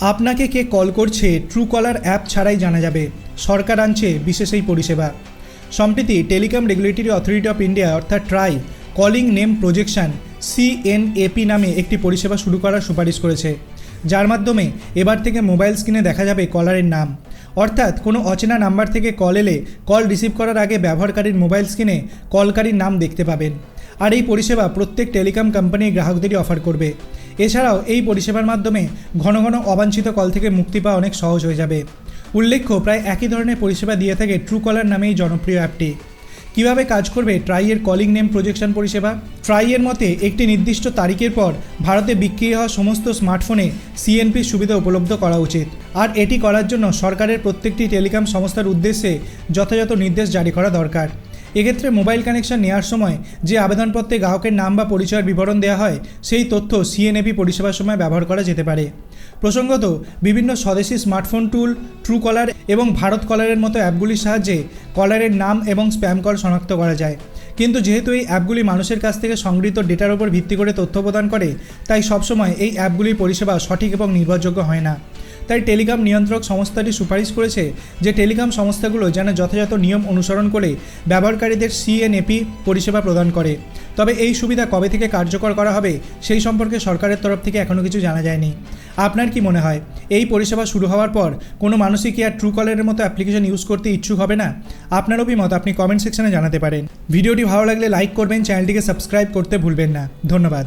আপনাকে কে কল করছে ট্রু কলার অ্যাপ ছাড়াই জানা যাবে। সরকার আনছে বিশেষ এই পরিষেবা। সম্প্রতি telecom regulatory authority of India অর্থাৎ TRAI calling name projection CNAP নামে একটি পরিষেবা শুরু করার সুপারিশ করেছে। যার মাধ্যমে এবার থেকে মোবাইল স্ক্রিনে দেখা যাবে কলারের নাম। অর্থাৎ কোনো অচেনা নাম্বার থেকে কল এলে কল রিসিভ করার আগে ব্যবহারকারীর মোবাইল স্ক্রিনে কলকারীর নাম দেখতে পাবেন। আর এই পরিষেবা প্রত্যেক টেলিকম কোম্পানির গ্রাহকদেরই অফার করবে। এছাড়াও এই পরিষেবার মাধ্যমে ঘন ঘন অবাঞ্ছিত কল থেকে মুক্তি পাওয়া অনেক সহজ হয়ে যাবে। উল্লেখ্য, প্রায় একই ধরনের পরিষেবা দিয়ে থাকে ট্রু কলার নামে এই জনপ্রিয় অ্যাপটি। কীভাবে কাজ করবে ট্রাইয়ের কলিং নেম প্রজেকশন পরিষেবা? ট্রাইয়ের মতে, একটি নির্দিষ্ট তারিখের পর ভারতে বিক্রি হওয়া সমস্ত স্মার্টফোনে সিএনপির সুবিধা উপলব্ধ করা উচিত। আর এটি করার জন্য সরকারের প্রত্যেকটি টেলিকম সংস্থার উদ্দেশ্যে যথাযথ নির্দেশ জারি করা দরকার। এক্ষেত্রে মোবাইল কানেকশন নেওয়ার সময় যে আবেদনপত্রে গ্রাহকের নাম বা পরিচয়ের বিবরণ দেওয়া হয়, সেই তথ্য সিএনএপি পরিষেবার সময় ব্যবহার করা যেতে পারে। প্রসঙ্গত, বিভিন্ন স্বদেশি স্মার্টফোন টুল, ট্রু কলার এবং ভারত কলারের মতো অ্যাপগুলির সাহায্যে কলারের নাম এবং স্প্যাম কল শনাক্ত করা যায়। কিন্তু যেহেতু এই অ্যাপগুলি মানুষের কাছ থেকে সংগৃহীত ডেটার উপর ভিত্তি করে তথ্য প্রদান করে, তাই সবসময় এই অ্যাপগুলির পরিষেবা সঠিক এবং নির্ভরযোগ্য হয় না। তাই টেলিকম নিয়ন্ত্রক সংস্থাটি সুপারিশ করেছে যে টেলিকম সংস্থাগুলো যেন যথাযথ নিয়ম অনুসরণ করে ব্যবহারকারীদের সিএনএপি পরিষেবা প্রদান করে। তবে এই সুবিধা কবে থেকে কার্যকর করা হবে সেই সম্পর্কে সরকারের তরফ থেকে এখনও কিছু জানা যায়নি। আপনার কি মনে হয়, এই পরিষেবা শুরু হওয়ার পর কোনো মানুষই কি আর ট্রু কলারের মতো অ্যাপ্লিকেশন ইউজ করতে ইচ্ছুক হবে না? আপনার অভিমত আপনি কমেন্ট সেকশনে জানাতে পারেন। ভিডিওটি ভালো লাগলে লাইক করবেন চ্যানেলটিকে সাবস্ক্রাইব করতে ভুলবেন না। ধন্যবাদ।